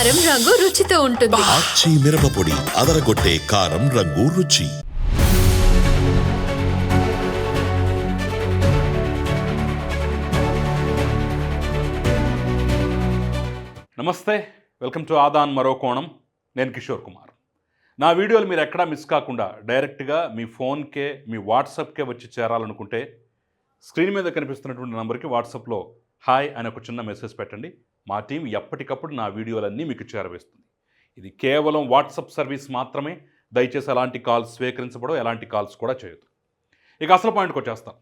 కారం రంగు రుచితో ఉంటుంది. ఆచి మిరపపొడి అదరగొట్టే కారం రంగు రుచి. నమస్తే వెల్కమ్ టు ఆదాన్ మరో కోణం. నేను కిషోర్ కుమార్. నా వీడియోలు మీరు ఎక్కడా మిస్ కాకుండా డైరెక్ట్గా మీ ఫోన్కే మీ వాట్సాప్కే వచ్చి చేరాలనుకుంటే స్క్రీన్ మీద కనిపిస్తున్నటువంటి నంబర్కి వాట్సాప్లో హాయ్ అని ఒక చిన్న మెసేజ్ పెట్టండి. మా టీం ఎప్పటికప్పుడు నా వీడియోలన్నీ మీకు చేరవేస్తుంది. ఇది కేవలం వాట్సాప్ సర్వీస్ మాత్రమే. దయచేసి ఎలాంటి కాల్స్ స్వీకరించబడో ఎలాంటి కాల్స్ కూడా చేయొద్దు. ఇక అసలు పాయింట్కి వచ్చేస్తాం.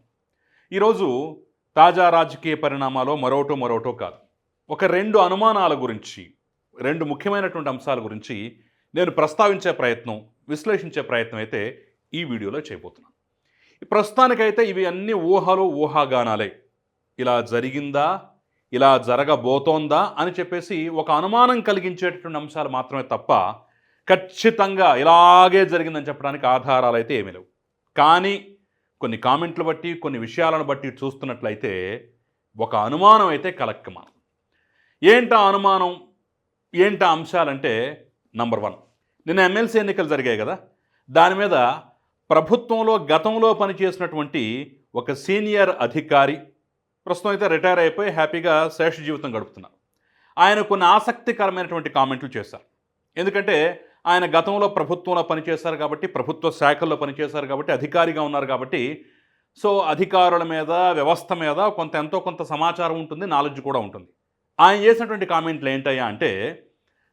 ఈరోజు తాజా రాజకీయ పరిణామాలో మరోటో మరోటో కాదు. ఒక రెండు అనుమానాల గురించి రెండు ముఖ్యమైనటువంటి అంశాల గురించి నేను ప్రస్తావించే ప్రయత్నం విశ్లేషించే ప్రయత్నం అయితే ఈ వీడియోలో చేయబోతున్నాను. ప్రస్తుతానికైతే ఇవి అన్ని ఊహలు ఊహాగానాలే. ఇలా జరిగిందా? ఇలా జరగబోతోందా అని చెప్పేసి ఒక అనుమానం కలిగించేటటువంటి అంశాలు మాత్రమే తప్ప ఖచ్చితంగా ఇలాగే జరిగిందని చెప్పడానికి ఆధారాలు అయితే ఏమీ లేవు. కానీ కొన్ని కామెంట్లు బట్టి కొన్ని విషయాలను బట్టి చూస్తున్నట్లయితే ఒక అనుమానం అయితే కలక్కమానం. ఏంటా అనుమానం? ఏంటా అంశాలంటే నంబర్ వన్. నిన్న ఎమ్మెల్సీ ఎన్నికలు జరిగాయి కదా? దాని మీద ప్రభుత్వంలో గతంలో పనిచేసినటువంటి ఒక సీనియర్ అధికారి ప్రస్తుతం అయితే రిటైర్ అయిపోయి హ్యాపీగా శేష జీవితం గడుపుతున్నారు ఆయన కొన్ని ఆసక్తికరమైనటువంటి కామెంట్లు చేశారు. ఎందుకంటే ఆయన గతంలో ప్రభుత్వంలో పనిచేశారు కాబట్టి ప్రభుత్వ శాఖల్లో పనిచేశారు కాబట్టి అధికారిగా ఉన్నారు కాబట్టి సో అధికారుల మీద వ్యవస్థ మీద కొంత ఎంతో కొంత సమాచారం ఉంటుంది నాలెడ్జ్ కూడా ఉంటుంది. ఆయన చేసినటువంటి కామెంట్లు ఏంటయ్యా అంటే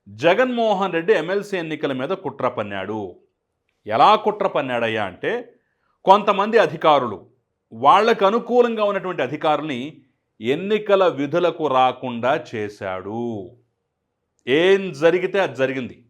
జగన్మోహన్ రెడ్డి ఎమ్మెల్సీ ఎన్నికల మీద కుట్ర పన్నాడు. ఎలా కుట్ర పన్నాడయ్యా అంటే కొంతమంది అధికారులు వాళ్ళకు అనుకూలంగా ఉన్నటువంటి అధికారుల్ని ఎన్నికల విధులకు రాకుండా చేశాడు. ఏం జరిగితే అది జరిగింది.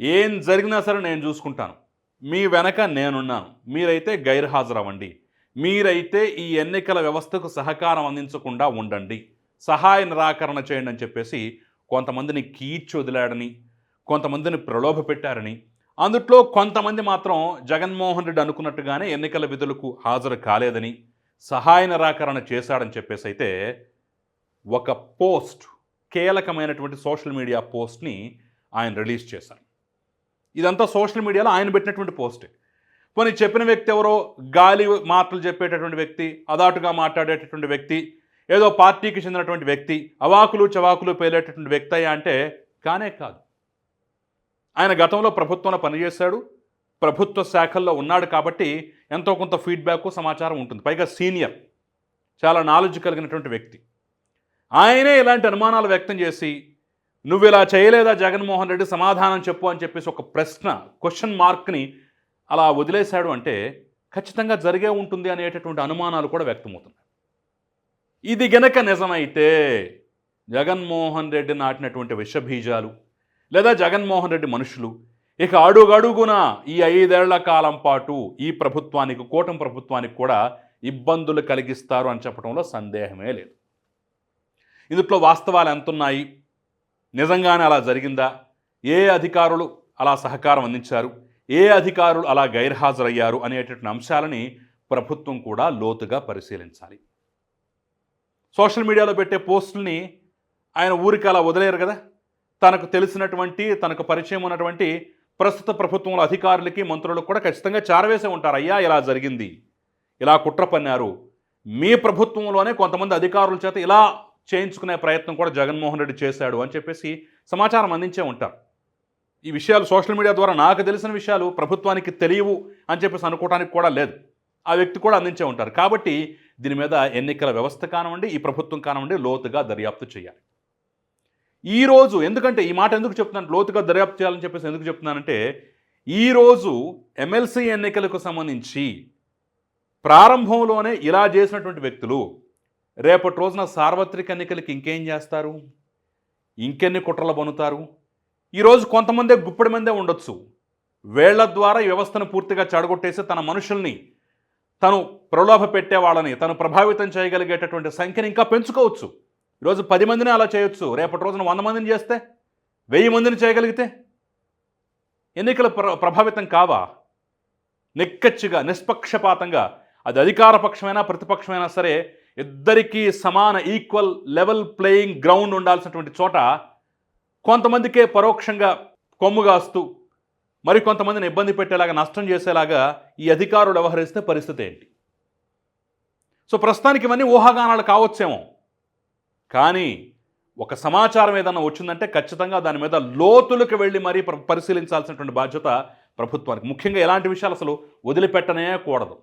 ఏం జరిగినా సరే నేను చూసుకుంటాను. మీ వెనక నేనున్నాను. మీరైతే గైర్హాజరవ్వండి. మీరైతే ఈ ఎన్నికల వ్యవస్థకు సహకారం అందించకుండా ఉండండి. సహాయ నిరాకరణ చేయండి అని చెప్పేసి కొంతమందిని కీచి వదిలాడని కొంతమందిని ప్రలోభ పెట్టారని అందుట్లో కొంతమంది మాత్రం జగన్మోహన్ రెడ్డి అనుకున్నట్టుగానే ఎన్నికల విధులకు హాజరు కాలేదని సహాయ నిరాకరణ చేశాడని చెప్పేసి అయితే ఒక పోస్ట్ కీలకమైనటువంటి సోషల్ మీడియా పోస్ట్ని ఆయన రిలీజ్ చేశారు. ఇదంతా సోషల్ మీడియాలో ఆయన పెట్టినటువంటి పోస్టే. పోనీ చెప్పిన వ్యక్తి ఎవరో గాలి మాటలు చెప్పేటటువంటి వ్యక్తి అదాటుగా మాట్లాడేటటువంటి వ్యక్తి ఏదో పార్టీకి చెందినటువంటి వ్యక్తి అవాకులు చవాకులు పేలేటటువంటి వ్యక్తి అయ్యా అంటే కానే కాదు. ఆయన గతంలో ప్రభుత్వంలో పనిచేశాడు ప్రభుత్వ శాఖల్లో ఉన్నాడు కాబట్టి ఎంతో కొంత ఫీడ్బ్యాక్ సమాచారం ఉంటుంది. పైగా సీనియర్ చాలా నాలెడ్జ్ కలిగినటువంటి వ్యక్తి. ఆయనే ఇలాంటి అనుమానాలు వ్యక్తం చేసి నువ్వు ఇలా చేయలేదా జగన్మోహన్ రెడ్డి? సమాధానం చెప్పు అని చెప్పేసి ఒక ప్రశ్న క్వశ్చన్ మార్క్ని అలా వదిలేశాడు అంటే ఖచ్చితంగా జరిగే ఉంటుంది అనేటటువంటి అనుమానాలు కూడా వ్యక్తమవుతున్నాయి. ఇది గనక నిజమైతే జగన్మోహన్ రెడ్డి నాటినటువంటి విషబీజాలు లేదా జగన్మోహన్ రెడ్డి మనుషులు. ఇక అడుగడుగున ఈ ఐదేళ్ళ కాలం పాటు ఈ ప్రభుత్వానికి కూటమి ప్రభుత్వానికి కూడా ఇబ్బందులు కలిగిస్తారు అని చెప్పడంలో సందేహమే లేదు. ఇందులో వాస్తవాలు ఎంతున్నాయి? నిజంగానే అలా జరిగిందా? ఏ అధికారులు అలా సహకారం అందించారు? ఏ అధికారులు అలా గైర్హాజరయ్యారు అనేటటువంటి అంశాలని ప్రభుత్వం కూడా లోతుగా పరిశీలించాలి. సోషల్ మీడియాలో పెట్టే పోస్టుల్ని ఆయన ఊరికి అలా వదిలేరు కదా? తనకు తెలిసినటువంటి తనకు పరిచయం ఉన్నటువంటి ప్రస్తుత ప్రభుత్వంలో అధికారులకి మంత్రులకు కూడా ఖచ్చితంగా చారవేసే ఉంటారు. అయ్యా ఇలా జరిగింది. ఇలా కుట్ర పన్నారు. మీ ప్రభుత్వంలోనే కొంతమంది అధికారుల చేత ఇలా చేయించుకునే ప్రయత్నం కూడా జగన్మోహన్ రెడ్డి చేశాడు అని చెప్పేసి సమాచారం అందించే ఉంటారు. ఈ విషయాలు సోషల్ మీడియా ద్వారా నాకు తెలిసిన విషయాలు ప్రభుత్వానికి తెలియవు అని చెప్పేసి అనుకోవడానికి కూడా లేదు. ఆ వ్యక్తి కూడా అందించే ఉంటారు. కాబట్టి దీని మీద ఎన్నికల వ్యవస్థ కానివ్వండి ఈ ప్రభుత్వం కానివ్వండి లోతుగా దర్యాప్తు చేయాలి. ఈరోజు ఎందుకంటే ఈ మాట ఎందుకు చెప్తున్నాను? లోతుగా దర్యాప్తు చేయాలని చెప్పేసి ఎందుకు చెప్తున్నానంటే ఈరోజు ఎమ్మెల్సీ ఎన్నికలకు సంబంధించి ప్రారంభంలోనే ఇలా చేసినటువంటి వ్యక్తులు రేపటి రోజున సార్వత్రిక ఎన్నికలకి ఇంకేం చేస్తారు? ఇంకెన్ని కుట్రలు బనుతారు ఈరోజు కొంతమందే గుప్పెడి మందే ఉండొచ్చు. వేళ్ళ ద్వారా వ్యవస్థను పూర్తిగా చెడగొట్టేసి తన మనుషుల్ని తను ప్రలోభ పెట్టే వాళ్ళని తను ప్రభావితం చేయగలిగేటటువంటి సంఖ్యను ఇంకా పెంచుకోవచ్చు. ఈరోజు పది మందిని అలా చేయొచ్చు. రేపటి రోజున వంద మందిని చేస్తే వెయ్యి మందిని చేయగలిగితే ఎన్నికలు ప్ర ప్రభావితం కావా? నిక్కచ్చిగా నిష్పక్షపాతంగా అది అధికార పక్షమైనా ప్రతిపక్షమైనా సరే ఇద్దరికీ సమాన ఈక్వల్ లెవెల్ ప్లేయింగ్ గ్రౌండ్ ఉండాల్సినటువంటి చోట కొంతమందికే పరోక్షంగా కొమ్ముగాస్తూ మరి కొంతమందిని ఇబ్బంది పెట్టేలాగా నష్టం చేసేలాగా ఈ అధికారులు వ్యవహరిస్తే పరిస్థితి ఏంటి? సో ప్రస్తుతానికి ఇవన్నీ ఊహాగానాలు కావచ్చేమో. కానీ ఒక సమాచారం ఏదన్నా వచ్చిందంటే ఖచ్చితంగా దాని మీద లోతులకు వెళ్ళి మరీ పరిశీలించాల్సినటువంటి బాధ్యత ప్రభుత్వానికి. ముఖ్యంగా ఇలాంటి విషయాలు అసలు వదిలిపెట్టనే కూడదు.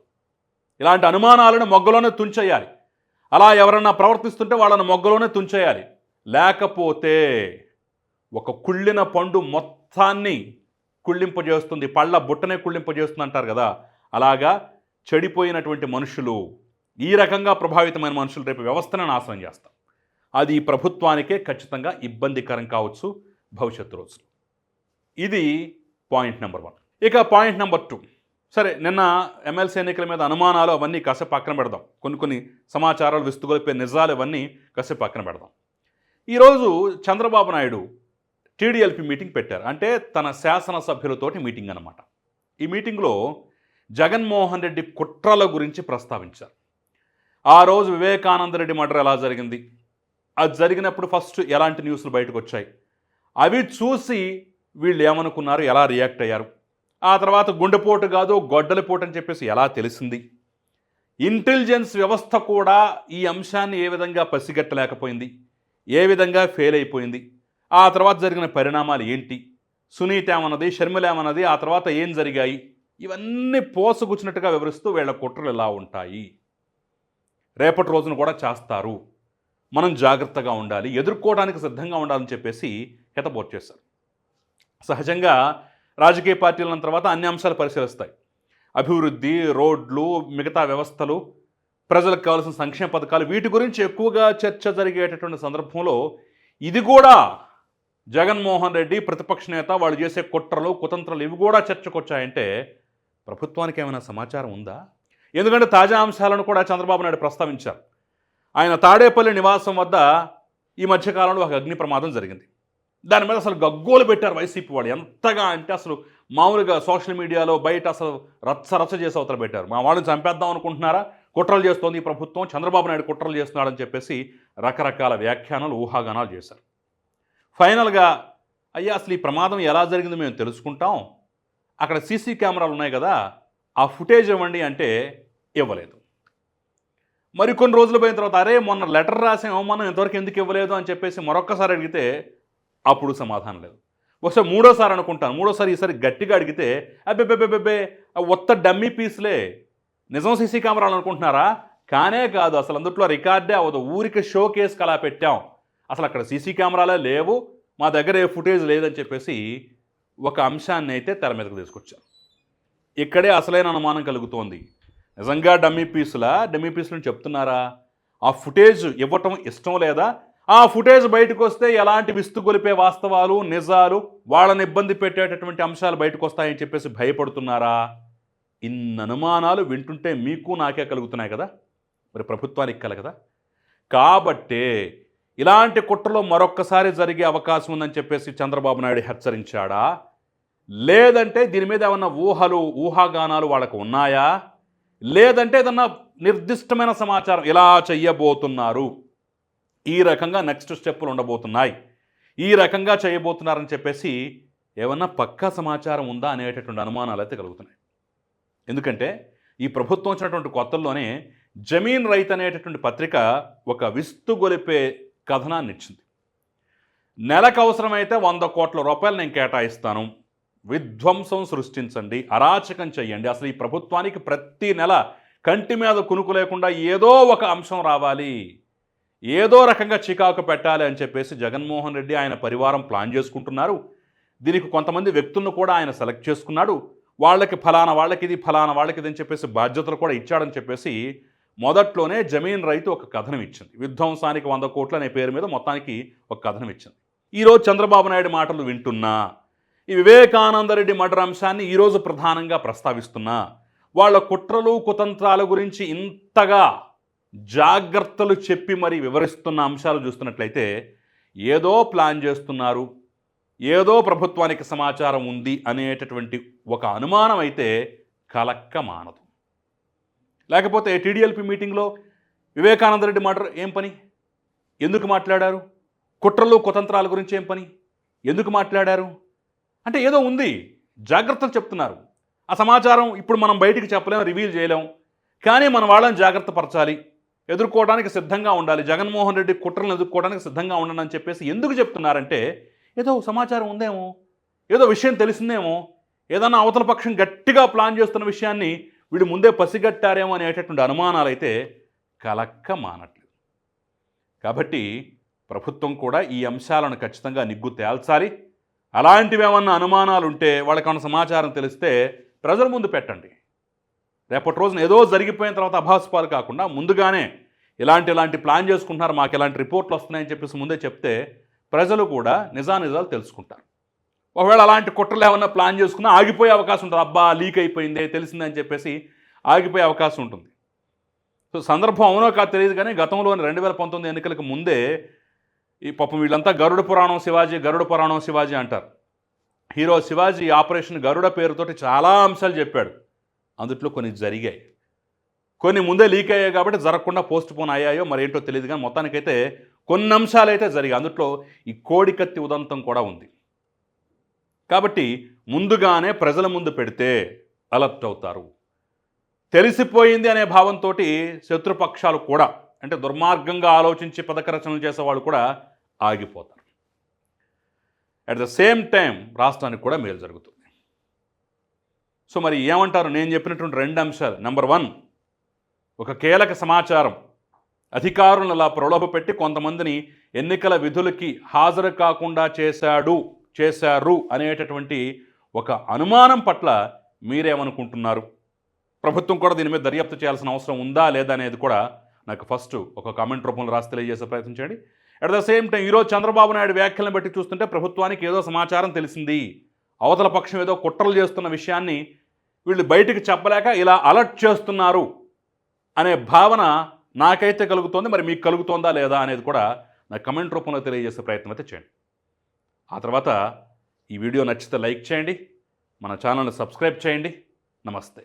ఇలాంటి అనుమానాలను మొగ్గలోనే తుంచేయాలి. అలా ఎవరన్నా ప్రవర్తిస్తుంటే వాళ్ళని మొగ్గలోనే తుంచేయాలి. లేకపోతే ఒక కుళ్ళిన పండు మొత్తాన్ని కుళ్ళింపజేస్తుంది. పళ్ళ బుట్టనే కుళ్ళింపజేస్తుంది అంటారు కదా. అలాగా చెడిపోయినటువంటి మనుషులు ఈ రకంగా ప్రభావితమైన మనుషులు రేపు వ్యవస్థను నాశనం చేస్తారు. అది ప్రభుత్వానికే ఖచ్చితంగా ఇబ్బందికరం కావచ్చు భవిష్యత్తు రోజులు. ఇది పాయింట్ నెంబర్ వన్. ఇక పాయింట్ నెంబర్ టూ. సరే నిన్న ఎమ్మెల్సీ ఎన్నికల మీద అనుమానాలు అవన్నీ కాసేపు పక్కన పెడదాం. కొన్ని కొన్ని సమాచారాలు విస్తుగొలిపే నిజాలు ఇవన్నీ కాసేపు పక్కన పెడదాం. ఈరోజు చంద్రబాబు నాయుడు టీడీఎల్పీ మీటింగ్ పెట్టారు. అంటే తన శాసనసభ్యులతోటి మీటింగ్ అనమాట ఈ మీటింగ్లో జగన్మోహన్ రెడ్డి కుట్రల గురించి ప్రస్తావించారు. ఆ రోజు వివేకానంద రెడ్డి మర్డర్ ఎలా జరిగింది? అది జరిగినప్పుడు ఫస్ట్ ఎలాంటి న్యూస్లు బయటకు వచ్చాయి? అవి చూసి వీళ్ళు ఏమనుకున్నారు? ఎలా రియాక్ట్ అయ్యారు? ఆ తర్వాత గుండెపోటు కాదు గొడ్డలిపోటు అని చెప్పేసి ఎలా తెలిసింది? ఇంటెలిజెన్స్ వ్యవస్థ కూడా ఈ అంశాన్ని ఏ విధంగా పసిగట్టలేకపోయింది? ఏ విధంగా ఫెయిల్ అయిపోయింది? ఆ తర్వాత జరిగిన పరిణామాలు ఏంటి? సునీత ఏమన్నది? షర్మిల ఏమన్నది? ఆ తర్వాత ఏం జరిగాయి? ఇవన్నీ పోసగుచ్చినట్టుగా వివరిస్తూ వీళ్ళ కుట్రలు ఇలా ఉంటాయి? రేపటి రోజున కూడా చేస్తారు. మనం జాగ్రత్తగా ఉండాలి ఎదుర్కోవడానికి సిద్ధంగా ఉండాలని చెప్పేసి హితబోట్ చేశారు. సహజంగా రాజకీయ పార్టీల తర్వాత అన్ని అంశాలు పరిశీలిస్తాయి. అభివృద్ధి రోడ్లు మిగతా వ్యవస్థలు ప్రజలకు కావాల్సిన సంక్షేమ పథకాలు వీటి గురించి ఎక్కువగా చర్చ జరిగేటటువంటి సందర్భంలో ఇది కూడా జగన్మోహన్ రెడ్డి ప్రతిపక్ష నేత వాళ్ళు చేసే కుట్రలు కుతంత్రలు ఇవి కూడా చర్చకు వచ్చాయంటే ప్రభుత్వానికి ఏమైనా సమాచారం ఉందా? ఎందుకంటే తాజా అంశాలను కూడా చంద్రబాబు నాయుడు ప్రస్తావించారు. ఆయన తాడేపల్లి నివాసం వద్ద ఈ మధ్యకాలంలో ఒక అగ్ని ప్రమాదం జరిగింది. దాని మీద అసలు గగ్గోలు పెట్టారు వైసీపీ వాళ్ళు. ఎంతగా అంటే అసలు మామూలుగా సోషల్ మీడియాలో బయట అసలు రచ్చ రచ్చ చేసి అవతల పెట్టారు. మా వాళ్ళని చంపేద్దాం అనుకుంటున్నారా? కుట్రలు చేస్తోంది ఈ ప్రభుత్వం. చంద్రబాబు నాయుడు కుట్రలు చేస్తున్నాడని చెప్పేసి రకరకాల వ్యాఖ్యానాలు ఊహాగానాలు చేశారు. ఫైనల్గా అయ్యా అసలు ఈ ప్రమాదం ఎలా జరిగిందో మేము తెలుసుకుంటాం. అక్కడ సీసీ కెమెరాలు ఉన్నాయి కదా ఆ ఫుటేజ్ ఇవ్వండి అంటే ఇవ్వలేదు. మరికొన్ని రోజులు పోయిన తర్వాత అరే మొన్న లెటర్ రాసాం మనం ఇంతవరకు ఎందుకు ఇవ్వలేదు? అని చెప్పేసి మరొక్కసారి అడిగితే అప్పుడు సమాధానం లేదు. ఒకసారి మూడోసారి అనుకుంటాను. మూడోసారి ఈసారి గట్టిగా అడిగితే అబ్బెబ్బెబ్బెబ్బే ఒత్త డమ్మీ పీస్లే. నిజం సీసీ కెమెరాలు అనుకుంటున్నారా? కానే కాదు అసలు అందుట్లో రికార్డే అవ్వదు. ఊరికి షో కేసుకి అలా పెట్టాం. అసలు అక్కడ సీసీ కెమెరాలే లేవు. మా దగ్గర ఏ ఫుటేజ్ లేదని చెప్పేసి ఒక అంశాన్ని అయితే తెర మీదకు తీసుకొచ్చాను. ఇక్కడే అసలైన అనుమానం కలుగుతోంది. నిజంగా డమ్మీ పీసులా? డమ్మీ పీసులను చెప్తున్నారా? ఆ ఫుటేజ్ ఇవ్వటం ఇష్టం లేదా? ఆ ఫుటేజ్ బయటకు వస్తే ఎలాంటి విస్తుగొలిపే వాస్తవాలు నిజాలు వాళ్ళని ఇబ్బంది పెట్టేటటువంటి అంశాలు బయటకు వస్తాయని చెప్పేసి భయపడుతున్నారా? ఇన్ని అనుమానాలు వింటుంటే మీకు నాకే కలుగుతున్నాయి కదా? మరి ప్రభుత్వానికి కలగదా కాబట్టే ఇలాంటి కుట్రలో మరొక్కసారి జరిగే అవకాశం ఉందని చెప్పేసి చంద్రబాబు నాయుడు హెచ్చరించాడా? లేదంటే దీని మీద ఏమన్నా ఊహలు ఊహాగానాలు వాళ్ళకు ఉన్నాయా? లేదంటే ఏదన్నా నిర్దిష్టమైన సమాచారం ఇలా చెయ్యబోతున్నారు. ఈ రకంగా నెక్స్ట్ స్టెప్పులు ఉండబోతున్నాయి. ఈ రకంగా చేయబోతున్నారని చెప్పేసి ఏమన్నా పక్కా సమాచారం ఉందా అనేటటువంటి అనుమానాలు అయితే కలుగుతున్నాయి. ఎందుకంటే ఈ ప్రభుత్వం వచ్చినటువంటి కొత్తల్లోనే జమీన్ రైత్ అనేటటువంటి పత్రిక ఒక విస్తుగొలిపే కథనాన్ని ఇచ్చింది. నెలకు అవసరమైతే వంద కోట్ల రూపాయలు నేను కేటాయిస్తాను. విధ్వంసం సృష్టించండి అరాచకం చేయండి అసలు ఈ ప్రభుత్వానికి ప్రతి నెల కంటి మీద కునుకు లేకుండా ఏదో ఒక అంశం రావాలి. ఏదో రకంగా చికాకు పెట్టాలి అని చెప్పేసి జగన్మోహన్ రెడ్డి ఆయన పరివారం ప్లాన్ చేసుకుంటున్నారు. దీనికి కొంతమంది వ్యక్తులను కూడా ఆయన సెలెక్ట్ చేసుకున్నాడు. వాళ్ళకి ఫలానా వాళ్ళకి ఇది ఫలానా వాళ్ళకి ఇది అని చెప్పేసి బాధ్యతలు కూడా ఇచ్చాడని చెప్పేసి మొదట్లోనే జమీన్ రైతు ఒక కథనం ఇచ్చింది. విధ్వంసానికి వంద కోట్లు అనే పేరు మీద మొత్తానికి ఒక కథనం ఇచ్చింది. ఈరోజు చంద్రబాబు నాయుడు మాటలు వింటున్నా ఈ వివేకానందరెడ్డి మర్డర్ అంశాన్ని ఈరోజు ప్రధానంగా ప్రస్తావిస్తున్నా. వాళ్ళ కుట్రలు కుతంత్రాల గురించి ఇంతగా జాగ్రత్తలు చెప్పి మరి వివరిస్తున్న అంశాలు చూస్తున్నట్లయితే ఏదో ప్లాన్ చేస్తున్నారు ఏదో ప్రభుత్వానికి సమాచారం ఉంది అనేటటువంటి ఒక అనుమానం అయితే కలక్క మానదు. లేకపోతే టీడీఎల్పీ మీటింగ్లో వివేకానందరెడ్డి మర్డర్ ఏం పని? ఎందుకు మాట్లాడారు? కుట్రలు కుతంత్రాల గురించి ఏం పని? ఎందుకు మాట్లాడారు? అంటే ఏదో ఉంది. జాగ్రత్తలు చెప్తున్నారు. ఆ సమాచారం ఇప్పుడు మనం బయటికి చెప్పలేం రివీల్ చేయలేం. కానీ మన వాళ్ళని జాగ్రత్త పరచాలి. ఎదుర్కోవడానికి సిద్ధంగా ఉండాలి. జగన్మోహన్ రెడ్డి కుట్రలను ఎదుర్కోవడానికి సిద్ధంగా ఉండండి అని చెప్పేసి ఎందుకు చెప్తున్నారంటే ఏదో సమాచారం ఉందేమో ఏదో విషయం తెలిసిందేమో ఏదన్నా అవతల పక్షం గట్టిగా ప్లాన్ చేస్తున్న విషయాన్ని వీడు ముందే పసిగట్టారేమో అనేటటువంటి అనుమానాలు అయితే కలక్క మానట్లేదు. కాబట్టి ప్రభుత్వం కూడా ఈ అంశాలను ఖచ్చితంగా నిగ్గు తేల్చాలి. అలాంటివి ఏమన్నా అనుమానాలు ఉంటే వాళ్ళకి సమాచారం తెలిస్తే ప్రజల ముందు పెట్టండి. రేపటి రోజున ఏదో జరిగిపోయిన తర్వాత అభాస్పాలు కాకుండా ముందుగానే ఇలాంటి ఇలాంటి ప్లాన్ చేసుకుంటున్నారు మాకు ఇలాంటి రిపోర్ట్లు వస్తున్నాయని చెప్పేసి ముందే చెప్తే ప్రజలు కూడా నిజానిజాలు తెలుసుకుంటారు. ఒకవేళ అలాంటి కుట్రలు ఏమన్నా ప్లాన్ చేసుకున్నా ఆగిపోయే అవకాశం ఉంటుంది. అబ్బా లీక్ అయిపోయిందే తెలిసిందని చెప్పేసి ఆగిపోయే అవకాశం ఉంటుంది. సో సందర్భం అవునో కాదు తెలియదు కానీ గతంలోని రెండు వేల పంతొమ్మిది ఎన్నికలకు ముందే ఈ పాపం వీళ్ళంతా గరుడ పురాణం శివాజీ గరుడ పురాణం శివాజీ అంటారు. హీరో శివాజీ ఆపరేషన్ గరుడ పేరుతోటి చాలా అంశాలు చెప్పాడు. అందుట్లో కొన్ని జరిగాయి. కొన్ని ముందే లీక్ అయ్యాయి కాబట్టి జరగకుండా పోస్ట్ పోన్ అయ్యాయో మరి ఏంటో తెలియదు కానీ మొత్తానికైతే కొన్ని అంశాలు అయితే జరిగాయి. అందుట్లో ఈ కోడికత్తి ఉదంతం కూడా ఉంది. కాబట్టి ముందుగానే ప్రజల ముందు పెడితే అలర్ట్ అవుతారు. తెలిసిపోయింది అనే భావంతో శత్రుపక్షాలు కూడా అంటే దుర్మార్గంగా ఆలోచించి పథక రచనలు చేసేవాళ్ళు కూడా ఆగిపోతారు. అట్ ద సేమ్ టైం రాష్ట్రానికి కూడా మేలు జరుగుతుంది. సో మరి ఏమంటారు? నేను చెప్పినటువంటి రెండు అంశాలు. నెంబర్ వన్ ఒక కీలక సమాచారం. అధికారులను అలా ప్రలోభపెట్టి కొంతమందిని ఎన్నికల విధులకి హాజరు కాకుండా చేశాడు చేశారు అనేటటువంటి ఒక అనుమానం పట్ల మీరేమనుకుంటున్నారు? ప్రభుత్వం కూడా దీని మీద దర్యాప్తు చేయాల్సిన అవసరం ఉందా లేదా అనేది కూడా నాకు ఫస్ట్ ఒక కామెంట్ రూపంలో రాసి తెలియజేసే ప్రయత్నం చేయండి. అట్ ద సేమ్ టైం ఈరోజు చంద్రబాబు నాయుడు వ్యాఖ్యలను బట్టి చూస్తుంటే ప్రభుత్వానికి ఏదో సమాచారం తెలిసింది. అవతల పక్షం ఏదో కుట్రలు చేస్తున్న విషయాన్ని వీళ్ళు బయటికి చెప్పలేక ఇలా అలర్ట్ చేస్తున్నారు అనే భావన నాకైతే కలుగుతోంది. మరి మీకు కలుగుతోందా లేదా అనేది కూడా నా కమెంట్ రూపంలో తెలియజేసే ప్రయత్నం అయితే చేయండి. ఆ తర్వాత ఈ వీడియో నచ్చితే లైక్ చేయండి. మన ఛానల్ని సబ్స్క్రైబ్ చేయండి. నమస్తే.